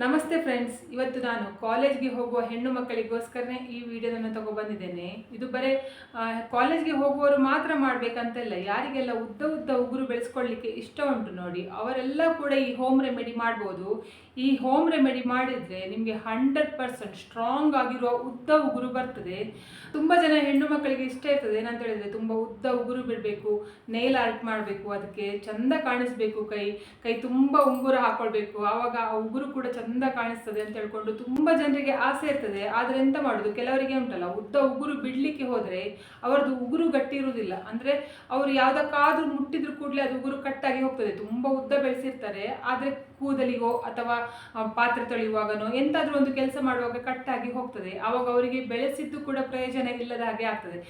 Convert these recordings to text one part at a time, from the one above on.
ನಮಸ್ತೆ ಫ್ರೆಂಡ್ಸ್, ಇವತ್ತು ನಾನು ಕಾಲೇಜ್ಗೆ ಹೋಗುವ ಹೆಣ್ಣು ಮಕ್ಕಳಿಗೋಸ್ಕರನೇ ಈ ವಿಡಿಯೋದನ್ನು ತಗೊಬಂದಿದ್ದೇನೆ ಇದು ಬರೀ ಕಾಲೇಜ್ಗೆ ಹೋಗುವವರು ಮಾತ್ರ ಮಾಡಬೇಕಂತಿಲ್ಲ, ಯಾರಿಗೆಲ್ಲ ಉದ್ದ ಉದ್ದ ಉಗುರು ಬೆಳೆಸ್ಕೊಳ್ಳಿಕ್ಕೆ ಇಷ್ಟ ಉಂಟು ನೋಡಿ, ಅವರೆಲ್ಲ ಕೂಡ ಈ ಹೋಮ್ ರೆಮಿಡಿ ಮಾಡ್ಬೋದು. ಈ ಹೋಮ್ ರೆಮಿಡಿ ಮಾಡಿದರೆ ನಿಮಗೆ ಹಂಡ್ರೆಡ್ ಪರ್ಸೆಂಟ್ ಸ್ಟ್ರಾಂಗ್ ಆಗಿರುವ ಉದ್ದ ಉಗುರು ಬರ್ತದೆ. ತುಂಬ ಜನ ಹೆಣ್ಣು ಮಕ್ಕಳಿಗೆ ಇಷ್ಟ ಇರ್ತದೆ, ಏನಂತ ಹೇಳಿದ್ರೆ ತುಂಬ ಉದ್ದ ಉಗುರು ಬಿಡಬೇಕು ನೇಲ್ ಆರ್ಟ್ ಮಾಡಬೇಕು, ಅದಕ್ಕೆ ಚಂದ ಕಾಣಿಸ್ಬೇಕು ಕೈ ಕೈ ತುಂಬ ಉಂಗುರ ಹಾಕೊಳ್ಬೇಕು, ಆವಾಗ ಆ ಉಗುರು ಕೂಡ ಚಂದ ಕಾಣಿಸ್ತದೆ ಅಂತ ಹೇಳ್ಕೊಂಡು ತುಂಬ ಜನರಿಗೆ ಆಸೆ ಇರ್ತದೆ. ಆದರೆ ಎಂತ ಮಾಡೋದು? ಕೆಲವರಿಗೆ ಉಂಟಲ್ಲ. ಉದ್ದ ಉಗುರು ಬಿಡ್ಲಿಕ್ಕೆ ಹೋದರೆ ಅವರದ್ದು ಉಗುರು ಗಟ್ಟಿ ಇರುವುದಿಲ್ಲ. ಅಂದರೆ ಅವರು ಯಾವ್ದಕ್ಕಾದ್ರೂ ಮುಟ್ಟಿದ್ರು ಕೂಡಲೇ ಅದು ಉಗುರು ಕಟ್ಟಾಗಿ ಹೋಗ್ತದೆ. ತುಂಬ ಉದ್ದ ಬೆಳೆಸಿರ್ತಾರೆ. ಆದರೆ ಕೂದಲಿಗೋ ಅಥವಾ ಪಾತ್ರೆ ತೊಳೆಯುವಾಗನೋ ಎಂತಾದ್ರೂ ಒಂದು ಕೆಲಸ ಮಾಡುವಾಗ ಕಟ್ಟಾಗಿ ಹೋಗ್ತದೆ. ಆವಾಗ ಅವರಿಗೆ ಬೆಳೆಸಿದ್ದು ಕೂಡ ಪ್ರಯೋಜನ ಇಲ್ಲದ ಹಾಗೆ ಆಗ್ತದೆ.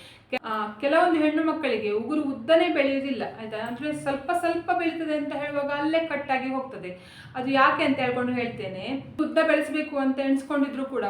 ಕೆಲವೊಂದು ಹೆಣ್ಣು ಮಕ್ಕಳಿಗೆ ಉಗುರು ಉದ್ದನೇ ಬೆಳೆಯುವುದಿಲ್ಲ, ಆಯ್ತಾ? ಅಂದ್ರೆ ಸ್ವಲ್ಪ ಸ್ವಲ್ಪ ಬೆಳೀತದೆ ಅಂತ ಹೇಳುವಾಗ ಅಲ್ಲೇ ಕಟ್ಟಾಗಿ ಹೋಗ್ತದೆ. ಅದು ಯಾಕೆ ಅಂತ ಹೇಳ್ಕೊಂಡು ಹೇಳ್ತೇನೆ. ಉದ್ದ ಬೆಳೆಸಬೇಕು ಅಂತ ಎಣಿಸ್ಕೊಂಡಿದ್ರು ಕೂಡ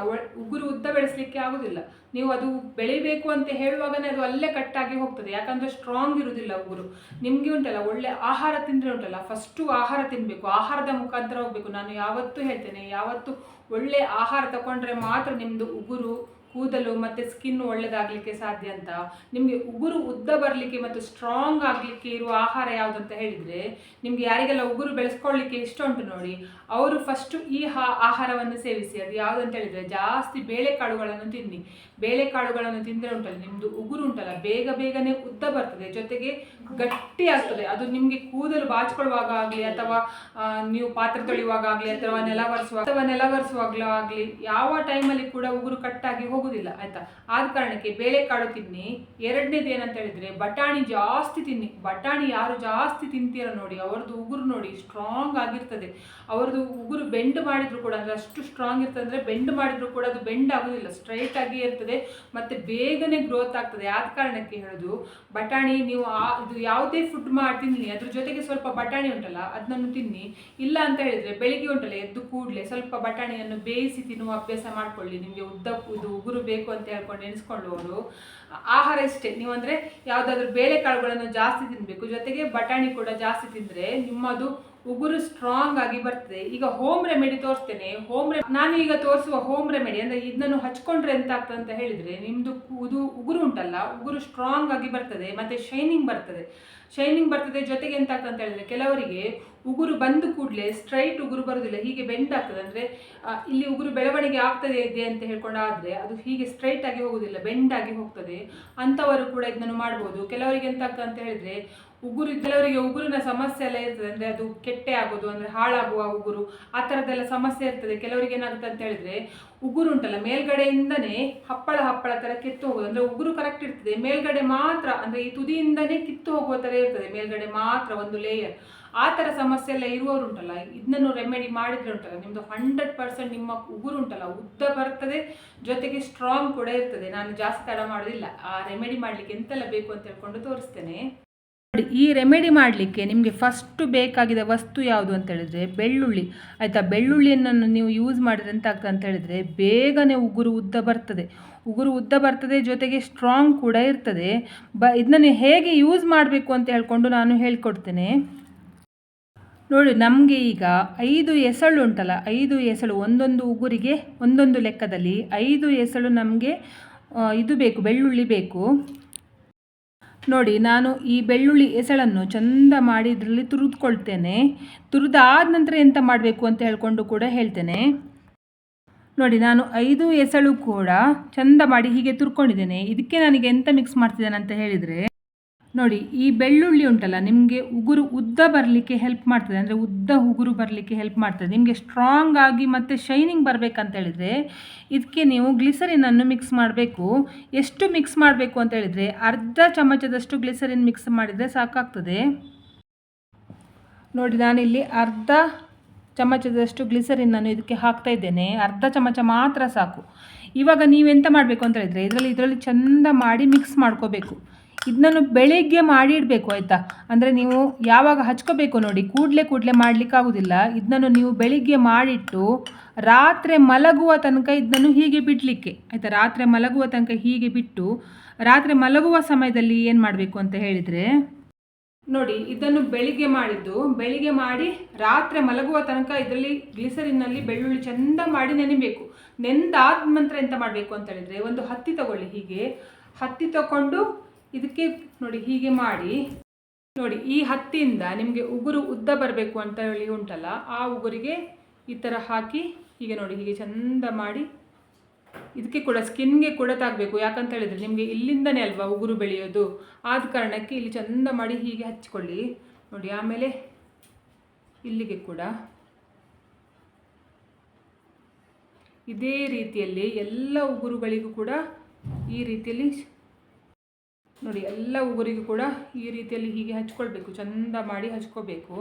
ಉಗುರು ಉದ್ದ ಬೆಳೆಸಲಿಕ್ಕೆ ಆಗುದಿಲ್ಲ. ನೀವು ಅದು ಬೆಳಿಬೇಕು ಅಂತ ಹೇಳುವಾಗನೇ ಅದು ಅಲ್ಲೇ ಕಟ್ಟಾಗಿ ಹೋಗ್ತದೆ. ಯಾಕಂದ್ರೆ ಸ್ಟ್ರಾಂಗ್ ಇರುವುದಿಲ್ಲ ಉಗುರು. ನಿಮ್ಗೆ ಉಂಟಲ್ಲ, ಒಳ್ಳೆ ಆಹಾರ ತಿಂದರೆ ಉಂಟಲ್ಲ ಫಸ್ಟು ಆಹಾರ ತಿನ್ಬೇಕು. ಆಹಾರದ ಮುಖಾಂತರ ಹೋಗ್ಬೇಕು. ನಾನು ಯಾವತ್ತೂ ಹೇಳ್ತೇನೆ, ಯಾವತ್ತು ಒಳ್ಳೆ ಆಹಾರ ತಗೊಂಡ್ರೆ ಮಾತ್ರ ನಿಮ್ದು ಉಗುರು ಕೂದಲು ಮತ್ತೆ ಸ್ಕಿನ್ ಒಳ್ಳೇದಾಗ್ಲಿಕ್ಕೆ ಸಾಧ್ಯ ಅಂತ. ನಿಮಗೆ ಉಗುರು ಉದ್ದ ಬರಲಿಕ್ಕೆ ಮತ್ತು ಸ್ಟ್ರಾಂಗ್ ಆಗಲಿಕ್ಕೆ ಇರುವ ಆಹಾರ ಯಾವುದಂತ ಹೇಳಿದರೆ, ನಿಮಗೆ ಯಾರಿಗೆಲ್ಲ ಉಗುರು ಬೆಳೆಸ್ಕೊಳ್ಳಿಕ್ಕೆ ಇಷ್ಟ ಉಂಟು ನೋಡಿ, ಅವರು ಫಸ್ಟು ಈ ಹಾ, ಆಹಾರವನ್ನು ಸೇವಿಸಿ. ಅದು ಯಾವುದಂತ ಹೇಳಿದರೆ, ಜಾಸ್ತಿ ಬೇಳೆಕಾಳುಗಳನ್ನು ತಿನ್ನಿ. ಬೇಳೆಕಾಳುಗಳನ್ನು ತಿಂದರೆ ಉಂಟಲ್ಲ ನಿಮ್ಮದು ಉಗುರು ಉಂಟಲ್ಲ, ಬೇಗ ಬೇಗನೆ ಉದ್ದ ಬರ್ತದೆ, ಜೊತೆಗೆ ಗಟ್ಟಿ ಆಗ್ತದೆ ಅದು ನಿಮಗೆ ಕೂದಲು ಬಾಚ್ಕೊಳ್ಳುವಾಗ ಆಗಲಿ ಅಥವಾ ನೀವು ಪಾತ್ರೆ ತೊಳೆಯುವಾಗ ಆಗಲಿ ಅಥವಾ ನೆಲ ಒರೆಸುವಾಗ, ಅಥವಾ ನೆಲ ಒರೆಸುವಾಗಲೂ ಆಗಲಿ, ಯಾವ ಟೈಮಲ್ಲಿ ಕೂಡ ಉಗುರು ಕಟ್ಟಾಗಿ ಹೋಗುದಿಲ್ಲ, ಆಯ್ತಾ? ಆದ ಕಾರಣಕ್ಕೆ ಬೇಳೆಕಾಳು ತಿನ್ನಿ. ಎರಡನೇದು ಏನಂತ ಹೇಳಿದ್ರೆ, ಬಟಾಣಿ ಜಾಸ್ತಿ ತಿನ್ನಿ. ಬಟಾಣಿ ಯಾರು ಜಾಸ್ತಿ ತಿಂತೀರ ನೋಡಿ ಅವ್ರದ್ದು ಉಗುರು ನೋಡಿ ಸ್ಟ್ರಾಂಗ್ ಆಗಿರ್ತದೆ. ಅವ್ರದ್ದು ಉಗುರು ಬೆಂಡ್ ಮಾಡಿದ್ರು ಕೂಡ, ಅಂದ್ರೆ ಅಷ್ಟು ಸ್ಟ್ರಾಂಗ್ ಇರ್ತದೆ ಅಂದ್ರೆ ಬೆಂಡ್ ಮಾಡಿದ್ರು ಕೂಡ ಅದು ಬೆಂಡ್ ಆಗುದಿಲ್ಲ ಸ್ಟ್ರೈಟ್ ಆಗಿ ಇರ್ತದೆ, ಮತ್ತೆ ಬೇಗನೆ ಗ್ರೋತ್ ಆಗ್ತದೆ. ಆದ ಕಾರಣಕ್ಕೆ ಹೇಳೋದು, ಬಟಾಣಿ ನೀವು ಆ, ಇದು ಯಾವುದೇ ಫುಡ್ ಮಾಡಿ ತಿನ್ನಿ. ಅದ್ರ ಜೊತೆಗೆ ಸ್ವಲ್ಪ ಬಟಾಣಿ ಉಂಟಲ್ಲ ಅದನ್ನು ತಿನ್ನಿ. ಇಲ್ಲ ಅಂತ ಹೇಳಿದ್ರೆ ಬೆಳಿಗ್ಗೆ ಉಂಟಲ್ಲ, ಎದ್ದು ಕೂಡಲೇ ಸ್ವಲ್ಪ ಬಟಾಣಿಯನ್ನು ಬೇಯಿಸಿ ತಿನ್ನುವ ಅಭ್ಯಾಸ ಮಾಡ್ಕೊಳ್ಳಿ. ನಿಮಗೆ ಉದ್ದ, ಇದು ಉಗುರು ಬೇಕು ಅಂತ ಹೇಳ್ಕೊಂಡು ನೆನೆಸ್ಕೊಂಡವರು ಆಹಾರ ಇಷ್ಟೇ ನೀವು ಅಂದರೆ ಯಾವುದಾದ್ರೂ ಬೇಳೆಕಾಳುಗಳನ್ನು ಜಾಸ್ತಿ ತಿನ್ನಬೇಕು ಜೊತೆಗೆ ಬಟಾಣಿ ಕೂಡ ಜಾಸ್ತಿ ತಿಂದರೆ ನಿಮ್ಮದು ಉಗುರು ಸ್ಟ್ರಾಂಗ್ ಆಗಿ ಬರ್ತದೆ. ಈಗ ಹೋಮ್ ರೆಮಿಡಿ ತೋರಿಸ್ತೇನೆ. ಹೋಮ್ ರೆಮಿ ನಾನು ಈಗ ತೋರಿಸುವ ಹೋಮ್ ರೆಮಿಡಿ ಅಂದರೆ ಇದನ್ನು ಹಚ್ಕೊಂಡ್ರೆ ಎಂತ ಆಗ್ತದೆ ಅಂತ ಹೇಳಿದರೆ ನಿಮ್ಮದು ಇದು ಉಗುರು ಉಂಟಲ್ಲ, ಉಗುರು ಸ್ಟ್ರಾಂಗ್ ಆಗಿ ಬರ್ತದೆ, ಮತ್ತು ಶೈನಿಂಗ್ ಬರ್ತದೆ. ಶೈನಿಂಗ್ ಬರ್ತದೆ ಜೊತೆಗೆ ಎಂತ ಆಗ್ತದೆ ಅಂತ ಹೇಳಿದ್ರೆ ಕೆಲವರಿಗೆ ಉಗುರು ಬಂದು ಕೂಡಲೇ ಸ್ಟ್ರೈಟ್ ಉಗುರು ಬರೋದಿಲ್ಲ. ಹೀಗೆ ಬೆಂಡ್ ಆಗ್ತದೆ. ಅಂದರೆ ಇಲ್ಲಿ ಉಗುರು ಬೆಳವಣಿಗೆ ಆಗ್ತದೆ, ಇದೆ ಅಂತ ಹೇಳ್ಕೊಂಡಾದ್ರೆ ಅದು ಹೀಗೆ ಸ್ಟ್ರೈಟ್ ಆಗಿ ಹೋಗುದಿಲ್ಲ ಬೆಂಡ್ ಆಗಿ ಹೋಗ್ತದೆ. ಅಂಥವರು ಕೂಡ ಇದನ್ನು ಮಾಡ್ಬೋದು. ಕೆಲವರಿಗೆ ಎಂತ ಆಗ್ತದೆ ಅಂತ ಹೇಳಿದ್ರೆ ಉಗುರು, ಕೆಲವರಿಗೆ ಉಗುರಿನ ಸಮಸ್ಯೆ ಎಲ್ಲ ಇರ್ತದೆ, ಅಂದರೆ ಅದು ಕೆಟ್ಟೆ ಆಗೋದು, ಅಂದರೆ ಹಾಳಾಗುವ ಉಗುರು, ಆ ಥರದ್ದೆಲ್ಲ ಸಮಸ್ಯೆ ಇರ್ತದೆ. ಕೆಲವರಿಗೆ ಏನಾಗುತ್ತೆ ಅಂತ ಹೇಳಿದ್ರೆ, ಉಗುರು ಉಂಟಲ್ಲ, ಮೇಲ್ಗಡೆಯಿಂದನೇ ಹಪ್ಪಳ ಹಪ್ಪಳ ಥರ ಕಿತ್ತು ಹೋಗೋದು. ಅಂದರೆ ಉಗುರು ಕರೆಕ್ಟ್ ಇರ್ತದೆ. ಮೇಲ್ಗಡೆ ಮಾತ್ರ, ಅಂದರೆ ಈ ತುದಿಯಿಂದನೇ ಕಿತ್ತು ಹೋಗುವ ಥರ ಇರ್ತದೆ. ಮೇಲ್ಗಡೆ ಮಾತ್ರ ಒಂದು ಲೇಯರ್ ಆ ಥರ ಸಮಸ್ಯೆ ಎಲ್ಲ ಇರುವವರು ಉಂಟಲ್ಲ ಇದನ್ನು ರೆಮೆಡಿ ಮಾಡಿದ್ರೆ ಉಂಟಲ್ಲ ನಿಮ್ಮದು ಹಂಡ್ರೆಡ್ ಪರ್ಸೆಂಟ್ ನಿಮ್ಮ ಉಗುರು ಉಂಟಲ್ಲ, ಉದ್ದ ಬರ್ತದೆ, ಜೊತೆಗೆ ಸ್ಟ್ರಾಂಗ್ ಕೂಡ ಇರ್ತದೆ. ನಾನು ಜಾಸ್ತಿ ತಡ ಮಾಡೋದಿಲ್ಲ. ಆ ರೆಮೆಡಿ ಮಾಡಲಿಕ್ಕೆ ಎಂತೆಲ್ಲ ಬೇಕು ಅಂತ ಹೇಳ್ಕೊಂಡು ತೋರಿಸ್ತೇನೆ. ನೋಡಿ, ಈ ರೆಮಿಡಿ ಮಾಡಲಿಕ್ಕೆ ನಿಮಗೆ ಫಸ್ಟು ಬೇಕಾಗಿದ ವಸ್ತು ಯಾವುದು ಅಂತ ಹೇಳಿದ್ರೆ ಬೆಳ್ಳುಳ್ಳಿ. ಆಯಿತಾ? ಬೆಳ್ಳುಳ್ಳಿಯನ್ನು ನೀವು ಯೂಸ್ ಮಾಡಿದ್ರೆ ಅಂತ ಆಗ್ತದೆ ಅಂತ ಹೇಳಿದ್ರೆ ಬೇಗನೆ ಉಗುರು ಉದ್ದ ಬರ್ತದೆ. ಉಗುರು ಉದ್ದ ಬರ್ತದೆ, ಜೊತೆಗೆ ಸ್ಟ್ರಾಂಗ್ ಕೂಡ ಇರ್ತದೆ. ಬ, ಇದನ್ನು ಹೇಗೆ ಯೂಸ್ ಮಾಡಬೇಕು ಅಂತ ಹೇಳ್ಕೊಂಡು ನಾನು ಹೇಳ್ಕೊಡ್ತೇನೆ. ನೋಡಿ, ನಮಗೆ ಈಗ ಐದು ಎಸಳು ಉಂಟಲ್ಲ, ಐದು ಎಸಳು ಒಂದೊಂದು ಉಗುರಿಗೆ ಒಂದೊಂದು ಲೆಕ್ಕದಲ್ಲಿ ಐದು ಎಸಳು ನಮಗೆ ಇದು ಬೇಕು, ಬೆಳ್ಳುಳ್ಳಿ ಬೇಕು. ನೋಡಿ, ನಾನು ಈ ಬೆಳ್ಳುಳ್ಳಿ ಎಸಳನ್ನು ಚಂದ ಮಾಡಿ ಇದರಲ್ಲಿ ತುರಿದುಕೊಳ್ತೇನೆ. ತುರಿದಾದ ನಂತರ ಎಂತ ಮಾಡಬೇಕು ಅಂತ ಹೇಳ್ಕೊಂಡು ಕೂಡ ಹೇಳ್ತೇನೆ. ನೋಡಿ, ನಾನು ಐದು ಎಸಳು ಕೂಡ ಚಂದ ಮಾಡಿ ಹೀಗೆ ತುರ್ಕೊಂಡಿದ್ದೇನೆ. ಇದಕ್ಕೆ ನನಗೆ ಎಂತ ಮಿಕ್ಸ್ ಮಾಡ್ತಿದ್ದೇನೆ ಅಂತ ಹೇಳಿದರೆ. ನೋಡಿ, ಈ ಬೆಳ್ಳುಳ್ಳಿ ಉಂಟಲ್ಲ, ನಿಮಗೆ ಉಗುರು ಉದ್ದ ಬರಲಿಕ್ಕೆ ಹೆಲ್ಪ್ ಮಾಡ್ತದೆ. ಅಂದರೆ ಉದ್ದ ಉಗುರು ಬರಲಿಕ್ಕೆ ಹೆಲ್ಪ್ ಮಾಡ್ತದೆ. ನಿಮಗೆ ಸ್ಟ್ರಾಂಗ್ ಆಗಿ ಮತ್ತು ಶೈನಿಂಗ್ ಬರಬೇಕಂತ ಹೇಳಿದರೆ ಇದಕ್ಕೆ ನೀವು ಗ್ಲಿಸರಿನನ್ನು ಮಿಕ್ಸ್ ಮಾಡಬೇಕು. ಎಷ್ಟು ಮಿಕ್ಸ್ ಮಾಡಬೇಕು ಅಂತ ಹೇಳಿದರೆ, ಅರ್ಧ ಚಮಚದಷ್ಟು ಗ್ಲಿಸರಿನ್ ಮಿಕ್ಸ್ ಮಾಡಿದರೆ ಸಾಕಾಗ್ತದೆ. ನೋಡಿ, ನಾನಿಲ್ಲಿ ಅರ್ಧ ಚಮಚದಷ್ಟು ಗ್ಲಿಸರಿನನ್ನು ಇದಕ್ಕೆ ಹಾಕ್ತಾ ಇದ್ದೇನೆ. ಅರ್ಧ ಚಮಚ ಮಾತ್ರ ಸಾಕು. ಇವಾಗ ನೀವೆಂತ ಮಾಡಬೇಕು ಅಂತ ಹೇಳಿದರೆ, ಇದರಲ್ಲಿ ಇದರಲ್ಲಿ ಚೆಂದ ಮಾಡಿ ಮಿಕ್ಸ್ ಮಾಡ್ಕೋಬೇಕು. ಇದನ್ನು ಬೆಳಿಗ್ಗೆ ಮಾಡಿ ಇಡಬೇಕು ಆಯಿತಾ? ಅಂದರೆ ನೀವು ಯಾವಾಗ ಹಚ್ಕೋಬೇಕು ನೋಡಿ, ಕೂಡಲೇ ಕೂಡಲೇ ಮಾಡಲಿಕ್ಕಾಗೋದಿಲ್ಲ. ಇದನ್ನು ನೀವು ಬೆಳಿಗ್ಗೆ ಮಾಡಿಟ್ಟು ರಾತ್ರಿ ಮಲಗುವ ತನಕ ಇದನ್ನು ಹೀಗೆ ಬಿಡಲಿಕ್ಕೆ, ಆಯಿತಾ? ರಾತ್ರಿ ಮಲಗುವ ತನಕ ಹೀಗೆ ಬಿಟ್ಟು ರಾತ್ರಿ ಮಲಗುವ ಸಮಯದಲ್ಲಿ ಏನು ಮಾಡಬೇಕು ಅಂತ ಹೇಳಿದರೆ, ನೋಡಿ, ಇದನ್ನು ಬೆಳಿಗ್ಗೆ ಮಾಡಿದ್ದು, ಬೆಳಿಗ್ಗೆ ಮಾಡಿ ರಾತ್ರಿ ಮಲಗುವ ತನಕ ಇದರಲ್ಲಿ ಗ್ಲಿಸರಿನಲ್ಲಿ ಬೆಳ್ಳುಳ್ಳಿ ಚೆಂದ ಮಾಡಿ ನೆನಿಬೇಕು. ನೆಂದಾದ ನಂತರ ಎಂತ ಮಾಡಬೇಕು ಅಂತ ಹೇಳಿದ್ರೆ, ಒಂದು ಹತ್ತಿ ತಗೊಳ್ಳಿ ಹೀಗೆ. ಹತ್ತಿ ತಗೊಂಡು ಇದಕ್ಕೆ ನೋಡಿ ಹೀಗೆ ಮಾಡಿ. ನೋಡಿ ಈ ಹತ್ತಿಯಿಂದ ನಿಮಗೆ ಉಗುರು ಉದ್ದ ಬರಬೇಕು ಅಂತ ಹೇಳಿ ಉಂಟಲ್ಲ, ಆ ಉಗುರಿಗೆ ಈ ಥರ ಹಾಕಿ ಹೀಗೆ ನೋಡಿ ಹೀಗೆ ಚಂದ ಮಾಡಿ ಇದಕ್ಕೆ ಕೂಡ ಸ್ಕಿನ್ಗೆ ಕೂಡ ತಾಗಬೇಕು. ಯಾಕಂತ ಹೇಳಿದರೆ ನಿಮಗೆ ಇಲ್ಲಿಂದನೇ ಅಲ್ವಾ ಉಗುರು ಬೆಳೆಯೋದು? ಆದ ಕಾರಣಕ್ಕೆ ಇಲ್ಲಿ ಚಂದ ಮಾಡಿ ಹೀಗೆ ಹಚ್ಕೊಳ್ಳಿ. ನೋಡಿ ಆಮೇಲೆ ಇಲ್ಲಿಗೆ ಕೂಡ ಇದೇ ರೀತಿಯಲ್ಲಿ ಎಲ್ಲ ಉಗುರುಗಳಿಗೂ ಕೂಡ ಈ ರೀತಿಯಲ್ಲಿ ನೋಡಿ, ಎಲ್ಲ ಉಗುರಿಗೂ ಕೂಡ ಈ ರೀತಿಯಲ್ಲಿ ಹೀಗೆ ಹಚ್ಕೊಳ್ಬೇಕು. ಚಂದ ಮಾಡಿ ಹಚ್ಕೋಬೇಕು.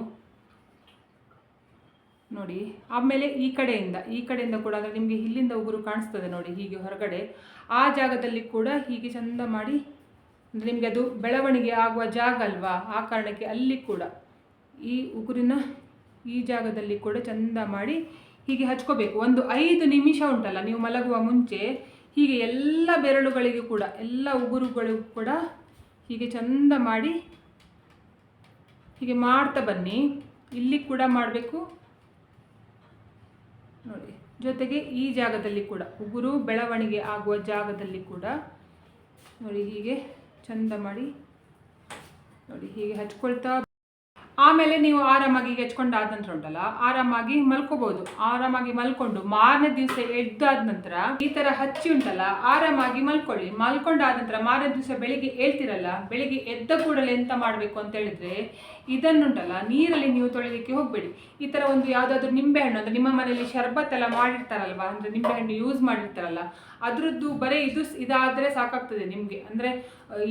ನೋಡಿ, ಆಮೇಲೆ ಈ ಕಡೆಯಿಂದ ಈ ಕಡೆಯಿಂದ ಕೂಡ ಅಂದರೆ ನಿಮಗೆ ಇಲ್ಲಿಂದ ಉಗುರು ಕಾಣಿಸ್ತದೆ ನೋಡಿ, ಹೀಗೆ ಹೊರಗಡೆ. ಆ ಜಾಗದಲ್ಲಿ ಕೂಡ ಹೀಗೆ ಚಂದ ಮಾಡಿ, ಅಂದರೆ ನಿಮಗೆ ಅದು ಬೆಳವಣಿಗೆ ಆಗುವ ಜಾಗ ಅಲ್ವಾ? ಆ ಕಾರಣಕ್ಕೆ ಅಲ್ಲಿ ಕೂಡ ಈ ಉಗುರಿನ ಈ ಜಾಗದಲ್ಲಿ ಕೂಡ ಚಂದ ಮಾಡಿ ಹೀಗೆ ಹಚ್ಕೋಬೇಕು. ಒಂದು ಐದು ನಿಮಿಷ ಉಂಟಲ್ಲ, ನೀವು ಮಲಗುವ ಮುಂಚೆ ಹೀಗೆ ಎಲ್ಲ ಬೆರಳುಗಳಿಗೂ ಕೂಡ, ಎಲ್ಲ ಉಗುರುಗಳಿಗೂ ಕೂಡ ಹೀಗೆ ಚಂದ ಮಾಡಿ ಹೀಗೆ ಮಾಡ್ತಾ ಬನ್ನಿ. ಇಲ್ಲಿ ಕೂಡ ಮಾಡಬೇಕು. ನೋಡಿ, ಜೊತೆಗೆ ಈ ಜಾಗದಲ್ಲಿ ಕೂಡ, ಉಗುರು ಬೆಳವಣಿಗೆ ಆಗುವ ಜಾಗದಲ್ಲಿ ಕೂಡ ನೋಡಿ ಹೀಗೆ ಚಂದ ಮಾಡಿ ನೋಡಿ ಹೀಗೆ ಹಚ್ಕೊಳ್ತಾ ಆಮೇಲೆ ನೀವು ಆರಾಮಾಗಿ ಹೆಚ್ಕೊಂಡು ಆದ ನಂತರ ಉಂಟಲ್ಲ ಆರಾಮಾಗಿ ಮಲ್ಕೋಬಹುದು ಆರಾಮಾಗಿ ಮಲ್ಕೊಂಡು ಮಾರನೇ ದಿವಸ ಎದ್ದಾದ ನಂತರ ಈ ತರ ಹಚ್ಚಿ ಉಂಟಲ್ಲ, ಆರಾಮಾಗಿ ಮಲ್ಕೊಳ್ಳಿ. ಮಲ್ಕೊಂಡಾದ ನಂತರ ಮಾರನೇ ದಿವಸ ಬೆಳಿಗ್ಗೆ ಹೇಳ್ತಿರಲ್ಲ, ಬೆಳಿಗ್ಗೆ ಎದ್ದ ಕೂಡಲೇ ಎಂತ ಮಾಡಬೇಕು ಅಂತ ಹೇಳಿದ್ರೆ ಇದನ್ನುಂಟಲ್ಲ, ನೀರಲ್ಲಿ ನೀವು ತೊಳಿಲಿಕ್ಕೆ ಹೋಗಬೇಡಿ. ಈ ತರ ಒಂದು ಯಾವುದಾದ್ರೂ ನಿಂಬೆಹಣ್ಣು, ಅಂದ್ರೆ ನಿಮ್ಮ ಮನೆಯಲ್ಲಿ ಶರ್ಬತ್ ಎಲ್ಲ ಮಾಡಿರ್ತಾರಲ್ವಾ, ಅಂದ್ರೆ ನಿಂಬೆಹಣ್ಣು ಯೂಸ್ ಮಾಡಿರ್ತಾರಲ್ಲ ಅದರದ್ದು ಬರೀ ಇದು ಇದಾದರೆ ಸಾಕಾಗ್ತದೆ ನಿಮಗೆ. ಅಂದರೆ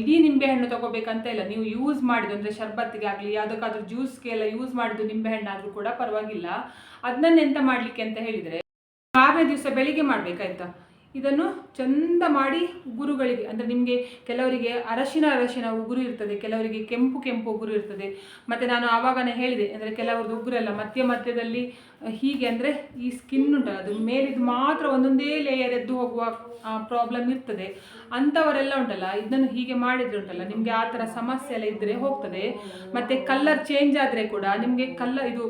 ಇಡೀ ನಿಂಬೆಹಣ್ಣು ತಗೋಬೇಕಂತ ಇಲ್ಲ. ನೀವು ಯೂಸ್ ಮಾಡಿದ್ದು ಅಂದರೆ ಶರ್ಬತ್ಗೆ ಆಗಲಿ, ಯಾವುದಕ್ಕಾದ್ರೂ ಜ್ಯೂಸ್ಗೆ ಎಲ್ಲ ಯೂಸ್ ಮಾಡಿದ್ದು ನಿಂಬೆಹಣ್ಣಾದರೂ ಕೂಡ ಪರವಾಗಿಲ್ಲ. ಅದನ್ನ ಎಂತ ಮಾಡಲಿಕ್ಕೆ ಅಂತ ಹೇಳಿದರೆ, ಮಾರನೇ ದಿವಸ ಬೆಳಿಗ್ಗೆ ಮಾಡಬೇಕಾಯ್ತಾ? ಇದನ್ನು ಚಂದ ಮಾಡಿ ಉಗುರುಗಳಿಗೆ ಅಂದರೆ ನಿಮಗೆ ಕೆಲವರಿಗೆ ಅರಶಿನ ಅರಶಿನ ಉಗುರು ಇರ್ತದೆ, ಕೆಲವರಿಗೆ ಕೆಂಪು ಕೆಂಪು ಉಗುರು ಇರ್ತದೆ. ಮತ್ತು ನಾನು ಆವಾಗನೇ ಹೇಳಿದೆ, ಅಂದರೆ ಕೆಲವ್ರದ್ದು ಉಗುರೆಲ್ಲ ಮಧ್ಯ ಮಧ್ಯದಲ್ಲಿ ಹೀಗೆ ಅಂದರೆ ಈ ಸ್ಕಿನ್ ಉಂಟಲ್ಲ, ಅದು ಮೇಲಿದ್ದು ಮಾತ್ರ ಒಂದೊಂದೇ ಲೇಯರ್ ಎದ್ದು ಹೋಗುವ ಪ್ರಾಬ್ಲಮ್ ಇರ್ತದೆ. ಅಂಥವರೆಲ್ಲ ಉಂಟಲ್ಲ, ಇದನ್ನು ಹೀಗೆ ಮಾಡಿದ್ರೆ ಉಂಟಲ್ಲ, ನಿಮಗೆ ಆ ಥರ ಸಮಸ್ಯೆ ಎಲ್ಲ ಇದ್ದರೆ ಹೋಗ್ತದೆ. ಮತ್ತು ಕಲ್ಲರ್ ಚೇಂಜ್ ಆದರೆ ಕೂಡ ನಿಮಗೆ ಕಲ್ಲ ಇದು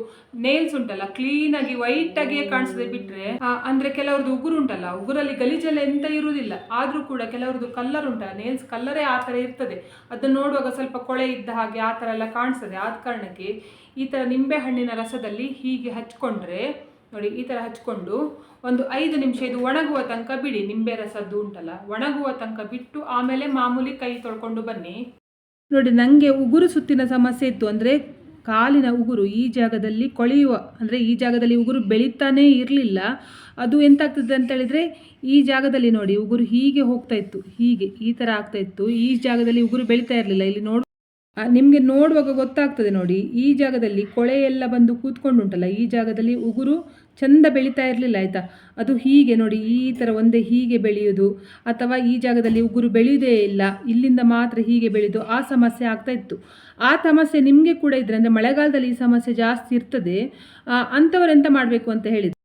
ನೇಲ್ಸ್ ಉಂಟಲ್ಲ ಕ್ಲೀನಾಗಿ ವೈಟಾಗಿಯೇ ಕಾಣಿಸದೆ ಬಿಟ್ಟರೆ ಅಂದರೆ ಕೆಲವ್ರದ್ದು ಉಗುರು ಉಂಟಲ್ಲ, ಉಗುರಲ್ಲಿ ಗಲೀಜೆಲ್ಲ ಎಂತ ಇರುವುದಿಲ್ಲ. ಆದರೂ ಕೂಡ ಕೆಲವ್ರದ್ದು ಕಲ್ಲರ್ ಉಂಟಲ್ಲ ನೇಲ್ಸ್ ಕಲ್ಲರೇ ಆ ಥರ ಇರ್ತದೆ. ಅದನ್ನು ನೋಡುವಾಗ ಸ್ವಲ್ಪ ಕೊಳೆ ಇದ್ದ ಹಾಗೆ ಆ ಥರ ಎಲ್ಲ ಕಾಣಿಸ್ತದೆ. ಆದ ಕಾರಣಕ್ಕೆ ಈ ಥರ ನಿಂಬೆ ಹಣ್ಣಿನ ರಸದಲ್ಲಿ ಹೀಗೆ ಹಚ್ಕೊಂಡ್ರೆ, ನೋಡಿ ಈ ಥರ ಹಚ್ಕೊಂಡು ಒಂದು ಐದು ನಿಮಿಷ ಇದು ಒಣಗುವ ತನಕ ಬಿಡಿ, ನಿಂಬೆ ರಸದ್ದು ಉಂಟಲ್ಲ, ಒಣಗುವ ತನಕ ಬಿಟ್ಟು ಆಮೇಲೆ ಮಾಮೂಲಿ ಕೈ ತೊಳ್ಕೊಂಡು ಬನ್ನಿ. ನೋಡಿ ನನಗೆ ಉಗುರು ಸುತ್ತಿನ ಸಮಸ್ಯೆ ಇತ್ತು, ಅಂದರೆ ಕಾಲಿನ ಉಗುರು ಈ ಜಾಗದಲ್ಲಿ ಕೊಳೆಯುವ, ಅಂದರೆ ಈ ಜಾಗದಲ್ಲಿ ಉಗುರು ಬೆಳೀತಾನೆ ಇರಲಿಲ್ಲ. ಅದು ಎಂತಾಗ್ತದೆ ಅಂತ ಹೇಳಿದರೆ, ಈ ಜಾಗದಲ್ಲಿ ನೋಡಿ ಉಗುರು ಹೀಗೆ ಹೋಗ್ತಾ ಇತ್ತು, ಹೀಗೆ ಈ ಥರ ಆಗ್ತಾ ಇತ್ತು, ಈ ಜಾಗದಲ್ಲಿ ಉಗುರು ಬೆಳೀತಾ ಇರಲಿಲ್ಲ. ಇಲ್ಲಿ ನೋಡ್ ನಿಮಗೆ ನೋಡುವಾಗ ಗೊತ್ತಾಗ್ತದೆ ನೋಡಿ, ಈ ಜಾಗದಲ್ಲಿ ಕೊಳೆ ಎಲ್ಲ ಬಂದು ಕೂತ್ಕೊಂಡುಂಟಲ್ಲ, ಈ ಜಾಗದಲ್ಲಿ ಉಗುರು ಚಂದ ಬೆಳೀತಾ ಇರಲಿಲ್ಲ ಆಯಿತಾ? ಅದು ಹೀಗೆ ನೋಡಿ, ಈ ಥರ ಒಂದೇ ಹೀಗೆ ಬೆಳೆಯೋದು, ಅಥವಾ ಈ ಜಾಗದಲ್ಲಿ ಉಗುರು ಬೆಳೆಯೋದೇ ಇಲ್ಲ, ಇಲ್ಲಿಂದ ಮಾತ್ರ ಹೀಗೆ ಬೆಳೆದು ಆ ಸಮಸ್ಯೆ ಆಗ್ತಾ ಇತ್ತು. ಆ ಸಮಸ್ಯೆ ನಿಮಗೆ ಕೂಡ ಇದ್ರೆ, ಅಂದರೆ ಮಳೆಗಾಲದಲ್ಲಿ ಈ ಸಮಸ್ಯೆ ಜಾಸ್ತಿ ಇರ್ತದೆ ಅಂಥವ್ರು ಎಂತ ಮಾಡಬೇಕು ಅಂತ ಹೇಳಿದ್ರು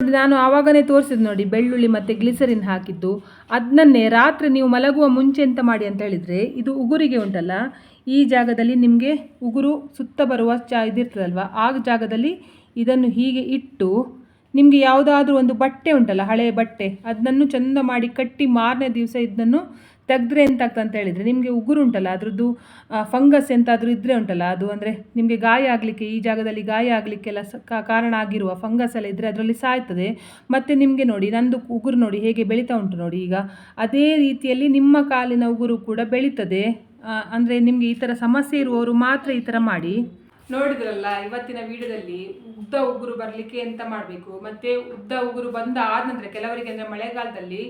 ನಾನು ಆವಾಗನೇ ತೋರಿಸಿದ್ದು ನೋಡಿ, ಬೆಳ್ಳುಳ್ಳಿ ಮತ್ತು ಗ್ಲಿಸರಿನ್ ಹಾಕಿದ್ದು ಅದನ್ನೇ ರಾತ್ರಿ ನೀವು ಮಲಗುವ ಮುಂಚೆ ಎಂತ ಮಾಡಿ ಅಂತ ಹೇಳಿದರೆ, ಇದು ಉಗುರಿಗೆ ಉಂಟಲ್ಲ ಈ ಜಾಗದಲ್ಲಿ ನಿಮಗೆ ಉಗುರು ಸುತ್ತ ಬರುವ ಚಾ ಇದಿರ್ತದಲ್ವ? ಆ ಜಾಗದಲ್ಲಿ ಇದನ್ನು ಹೀಗೆ ಇಟ್ಟು ನಿಮಗೆ ಯಾವುದಾದ್ರೂ ಒಂದು ಬಟ್ಟೆ ಉಂಟಲ್ಲ ಹಳೆಯ ಬಟ್ಟೆ ಅದನ್ನು ಚಂದ ಮಾಡಿ ಕಟ್ಟಿ ಮಾರನೇ ದಿವಸ ಇದನ್ನು ತೆಗೆದ್ರೆ ಎಂತಾಗ್ತದೆ ಅಂತ ಹೇಳಿದರೆ, ನಿಮಗೆ ಉಗುರು ಉಂಟಲ್ಲ, ಅದರದ್ದು ಫಂಗಸ್ ಎಂತಾದರೂ ಇದ್ದರೆ ಉಂಟಲ್ಲ, ಅದು ಅಂದರೆ ನಿಮಗೆ ಗಾಯ ಆಗಲಿಕ್ಕೆ, ಈ ಜಾಗದಲ್ಲಿ ಗಾಯ ಆಗಲಿಕ್ಕೆಲ್ಲ ಕಾರಣ ಆಗಿರುವ ಫಂಗಸ್ ಎಲ್ಲ ಇದ್ದರೆ ಅದರಲ್ಲಿ ಸಾಯ್ತದೆ. ಮತ್ತು ನಿಮಗೆ ನೋಡಿ, ನಂದು ಉಗುರು ನೋಡಿ ಹೇಗೆ ಬೆಳೀತಾ ಉಂಟು ನೋಡಿ, ಈಗ ಅದೇ ರೀತಿಯಲ್ಲಿ ನಿಮ್ಮ ಕಾಲಿನ ಉಗುರು ಕೂಡ ಬೆಳೀತದೆ. ಅಂದರೆ ನಿಮಗೆ ಈ ಥರ ಸಮಸ್ಯೆ ಇರುವವರು ಮಾತ್ರ ಈ ಥರ ಮಾಡಿ. ನೋಡಿದ್ರಲ್ಲ, ಇವತ್ತಿನ ವಿಡಿಯೋದಲ್ಲಿ ಉದ್ದ ಉಗುರು ಬರಲಿಕ್ಕೆ ಎಂತ ಮಾಡಬೇಕು? ಮತ್ತು ಉದ್ದ ಉಗುರು ಬಂದ ಆದ ನಂತರ ಕೆಲವರಿಗೆ ಅಂದರೆ ಮಳೆಗಾಲದಲ್ಲಿ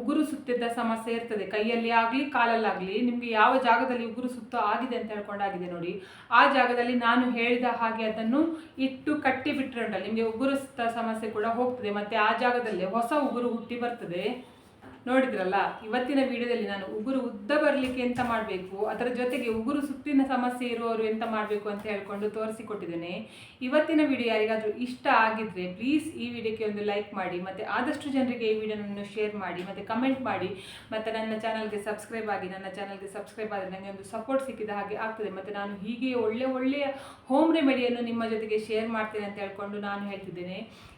ಉಗುರು ಸುತ್ತಿದ್ದ ಸಮಸ್ಯೆ ಇರ್ತದೆ. ಕೈಯಲ್ಲಿ ಆಗಲಿ ಕಾಲಲ್ಲಾಗಲಿ ನಿಮಗೆ ಯಾವ ಜಾಗದಲ್ಲಿ ಉಗುರು ಸುತ್ತ ಆಗಿದೆ ಅಂತ ಹೇಳ್ಕೊಂಡಾಗಿದೆ ನೋಡಿ. ಆ ಜಾಗದಲ್ಲಿ ನಾನು ಹೇಳಿದ ಹಾಗೆ ಅದನ್ನು ಇಟ್ಟು ಕಟ್ಟಿ ಬಿಟ್ಟರೆ ನಿಮಗೆ ಉಗುರು ಸುತ್ತ ಸಮಸ್ಯೆ ಕೂಡ ಹೋಗ್ತದೆ. ಮತ್ತು ಆ ಜಾಗದಲ್ಲೇ ಹೊಸ ಉಗುರು ಹುಟ್ಟಿ ಬರ್ತದೆ. ನೋಡಿದ್ರಲ್ಲ, ಇವತ್ತಿನ ವಿಡಿಯೋದಲ್ಲಿ ನಾನು ಉಗುರು ಉದ್ದ ಬರಲಿಕ್ಕೆ ಎಂತ ಮಾಡಬೇಕು, ಅದರ ಜೊತೆಗೆ ಉಗುರು ಸುತ್ತಿನ ಸಮಸ್ಯೆ ಇರುವವರು ಎಂತ ಮಾಡಬೇಕು ಅಂತ ಹೇಳ್ಕೊಂಡು ತೋರಿಸಿಕೊಟ್ಟಿದ್ದೇನೆ. ಇವತ್ತಿನ ವಿಡಿಯೋ ಯಾರಿಗಾದರೂ ಇಷ್ಟ ಆಗಿದ್ರೆ ಪ್ಲೀಸ್ ಈ ವಿಡಿಯೋಕ್ಕೆ ಒಂದು ಲೈಕ್ ಮಾಡಿ, ಮತ್ತು ಆದಷ್ಟು ಜನರಿಗೆ ಈ ವಿಡಿಯೋನನ್ನು ಶೇರ್ ಮಾಡಿ, ಮತ್ತು ಕಮೆಂಟ್ ಮಾಡಿ, ಮತ್ತು ನನ್ನ ಚಾನಲ್ಗೆ ಸಬ್ಸ್ಕ್ರೈಬ್ ಆಗಿ, ನನ್ನ ಚಾನಲ್ಗೆ ಸಬ್ಸ್ಕ್ರೈಬ್ ಆದರೆ ನನಗೆ ಒಂದು ಸಪೋರ್ಟ್ ಸಿಕ್ಕಿದ ಹಾಗೆ ಆಗ್ತದೆ. ಮತ್ತು ನಾನು ಹೀಗೆ ಒಳ್ಳೆ ಒಳ್ಳೆಯ ಹೋಮ್ ರೆಮಿಡಿಯನ್ನು ನಿಮ್ಮ ಜೊತೆಗೆ ಶೇರ್ ಮಾಡ್ತೇನೆ ಅಂತ ಹೇಳ್ಕೊಂಡು ನಾನು ಹೇಳ್ತಿದ್ದೇನೆ.